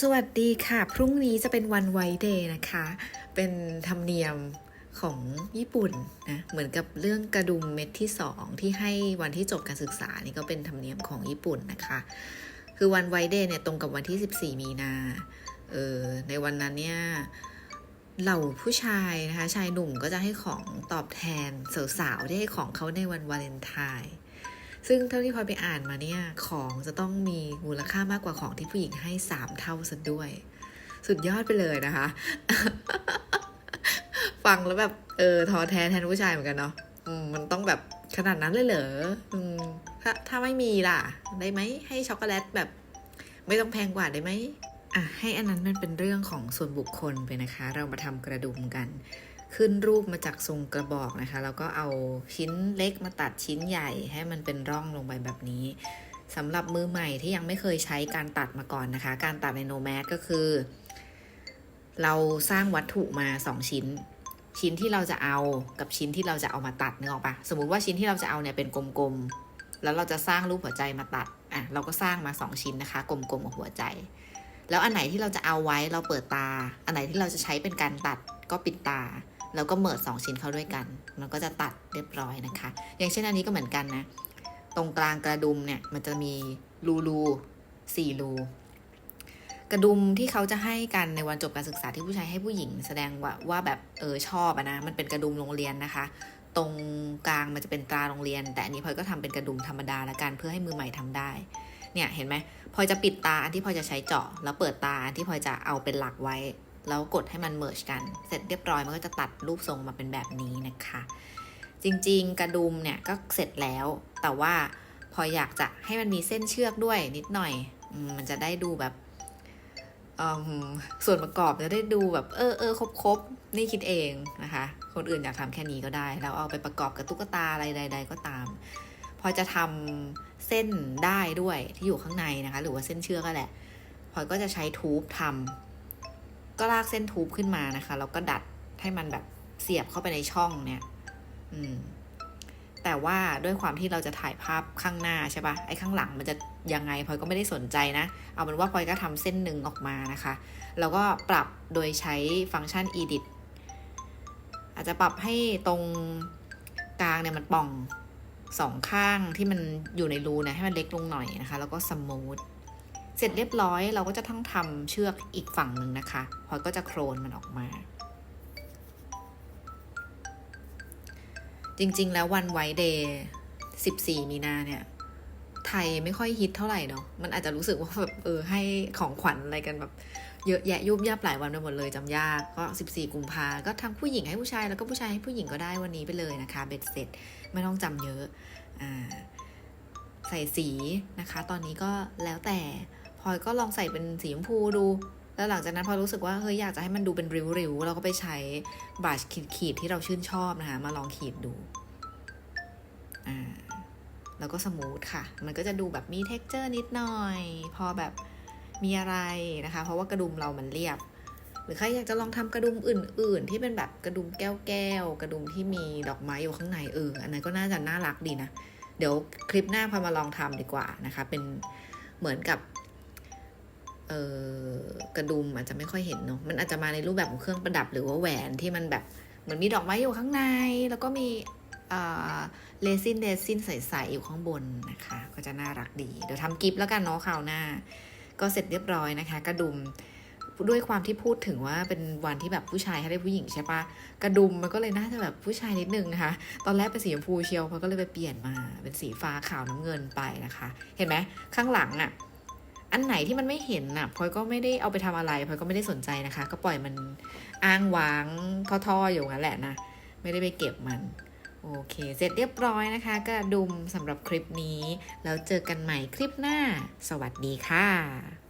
สวัสดีค่ะ พรุ่งนี้จะเป็นวันไวเดย์นะคะ เป็นธรรมเนียมของญี่ปุ่นนะเหมือนกับเรื่องกระดุมเม็ดที่2ที่ให้วันที่จบการศึกษานี่ก็เป็นธรรมเนียมของญี่ปุ่นนะคะ คือวันไวเดย์เนี่ยตรงกับวันที่ 14 มีนาเออในวันนั้นเนี่ยเหล่าผู้ชายนะคะชายหนุ่มก็จะให้ของตอบแทนสาวๆที่ให้ของเขาในวันวาเลนไทน์ ซึ่งเท่าที่พลอยไปอ่านมาเนี่ยของจะต้องมีมูลค่ามากกว่าของที่ผู้หญิงให้สามเท่าซะด้วย สุดยอดไปเลยนะคะ ฟังแล้วแบบเออทอแท้แทนผู้ชายเหมือนกันเนาะมันต้องแบบขนาดนั้นเลยเหรอถ้าถ้าไม่มีล่ะ ได้ไหมให้ช็อกโกแลตแบบ ไม่ต้องแพงกว่าได้ไหมอะให้อันนั้นมันเป็นเรื่องของส่วนบุคคลไปนะคะ เรามาทำกระดุมกัน ขึ้นรูปมาจากทรงกระบอกนะคะ แล้วก็เอาชิ้นเล็กมาตัดชิ้นใหญ่ให้มันเป็นร่องลงไปแบบนี้สำหรับมือใหม่ที่ยังไม่เคยใช้การตัดมาก่อนนะคะ การตัดในโนแมสก็คือ เราสร้างวัตถุมา 2 ชิ้น ชิ้นที่เราจะเอากับชิ้นที่เราจะเอามาตัดนึกออกปะสมมติว่าชิ้นที่เราจะเอาเนี่ยเป็นกลมๆ แล้วเราจะสร้างรูปหัวใจมาตัดอะเราก็สร้างมา 2 ชิ้นนะคะ กลมๆกับหัวใจ แล้วอันไหนที่เราจะเอาไว้เราเปิดตา อันไหนที่เราจะใช้เป็นการตัดก็ปิดตา แล้วก็เมิร์สองชิ้นเข้าด้วยกัน มันก็จะตัดเรียบร้อยนะคะ อย่างเช่นอันนี้ก็เหมือนกันนะ ตรงกลางกระดุมเนี่ยมันจะมีรูรูสี่รูกระดุมที่เขาจะให้กันในวันจบการศึกษาที่ผู้ชายให้ผู้หญิง แสดงว่าว่าแบบเออชอบอะนะมันเป็นกระดุมโรงเรียนนะคะ ตรงกลางมันจะเป็นตราโรงเรียน แต่อันนี้พลอยก็ทำเป็นกระดุมธรรมดาละกันเพื่อให้มือใหม่ทำได้ เนี่ยเห็นไหมพลอยจะปิดตาอันที่พลอยจะใช้เจาะแล้วเปิดตาอันที่พลอยจะเอาเป็นหลักไว้ แล้วกดให้มันเมิร์ชกัน เสร็จเรียบร้อยมันก็จะตัดรูปทรงมาเป็นแบบนี้นะคะ จริงๆ กระดุมเนี่ยก็เสร็จแล้ว แต่ว่าพออยากจะให้มันมีเส้นเชือกด้วยนิดหน่อย มันจะได้ดูแบบส่วนประกอบจะได้ดูแบบเออเออครบครบๆนี่คิดเองนะคะ คนอื่นอยากทำแค่นี้ก็ได้ แล้วเอาไปประกอบกับตุ๊กตาอะไรใด ๆ ก็ตาม พอจะทำเส้นได้ด้วยที่อยู่ข้างในนะคะ หรือว่าเส้นเชือกก็แหละพลอยก็จะใช้ทูบทำ ก็ลากเส้นทูบขึ้นมานะคะ แล้วก็ดัดให้มันแบบเสียบเข้าไปในช่องเนี่ย อืม แต่ว่าด้วยความที่เราจะถ่ายภาพข้างหน้าใช่ปะไอ้ข้างหลังมันจะยังไงพลอยก็ไม่ได้สนใจนะ เอาเป็นว่าพลอยก็ทำเส้นหนึ่งออกมานะคะ แล้วก็ปรับโดยใช้ฟังก์ชัน edit อาจจะปรับให้ตรงกลางเนี่ยมันป่องสองข้างที่มันอยู่ในรูนี่ยให้มันเล็กลงหน่อยนะคะ แล้วก็สมูท เสร็จเรียบร้อยเราก็จะทั้งทำเชือกอีกฝั่งหนึ่งนะคะพอยก็จะโครนมันออกมา จริงๆ แล้ววันไวเดย์14 มีนาเนี่ย ไทยไม่ค่อยฮิตเท่าไหร่เนาะมันอาจจะรู้สึกว่าแบบเออให้ของขวัญอะไรกันแบบเยอะแยะยุบยับหลายวันไปหมดเลยจำยากก็ 14 กุมภาก็ทั้งผู้หญิงให้ผู้ชายแล้วก็ผู้ชายให้ผู้หญิงก็ได้วันนี้ไปเลยนะคะเบ็ดเสร็จไม่ต้องจำเยอะอ่าใส่สีนะคะ ตอนนี้ก็แล้วแต่ ลอยก็ลองใส่เป็นสีชมพูดู แล้วหลังจากนั้นพอรู้สึกว่าเฮ้ยอยากจะให้มันดูเป็นริ้วๆเราก็ไปใช้บัชขีดๆที่เราชื่นชอบนะคะมาลองขีดดูอ่าแล้วก็สมูทค่ะ มันก็จะดูแบบมีเท็กเจอร์นิดหน่อย พอแบบมีอะไรนะคะ เพราะว่ากระดุมเรามันเรียบ หรือใครอยากจะลองทำกระดุมอื่น ๆ ที่เป็นแบบกระดุมแก้วๆกระดุมที่มีดอกไม้อยู่ข้างในเอออันนั้นก็น่าจะน่ารักดีนะ เดี๋ยวคลิปหน้าพามาลองทำดีกว่านะคะ เป็นเหมือนกับ กระดุมอาจจะไม่ค่อยเห็นเนาะมันอาจจะมาในรูปแบบของเครื่องประดับหรือว่าแหวนที่มันแบบเหมือนมีดอกไม้อยู่ข้างใน แล้วก็มีเลซินเลซินใสๆอยู่ข้างบนนะคะ ก็จะน่ารักดี เดี๋ยวทำกิฟต์แล้วกันเนาะคราวหน้า ก็เสร็จเรียบร้อยนะคะ กระดุมด้วยความที่พูดถึงว่าเป็นวันที่แบบผู้ชายให้ได้ผู้หญิงใช่ปะกระดุมมันก็เลยน่าจะแบบผู้ชายนิดนึงนะคะ ตอนแรกเป็นสีชมพูเชียวพอก็เลยไปเปลี่ยนมาเป็นสีฟ้าขาวน้ำเงินไปนะคะ เห็นไหมข้างหลังอะ อันไหนที่มันไม่เห็นน่ะพลอยก็ไม่ได้เอาไปทำอะไรพลอยก็ไม่ได้สนใจนะคะ ก็ปล่อยมันอ้างว้างท่อๆอยู่งั้นแหละนะ ไม่ได้ไปเก็บมันโอเค เสร็จเรียบร้อยนะคะ กระดุมสำหรับคลิปนี้ แล้วเจอกันใหม่คลิปหน้า สวัสดีค่ะ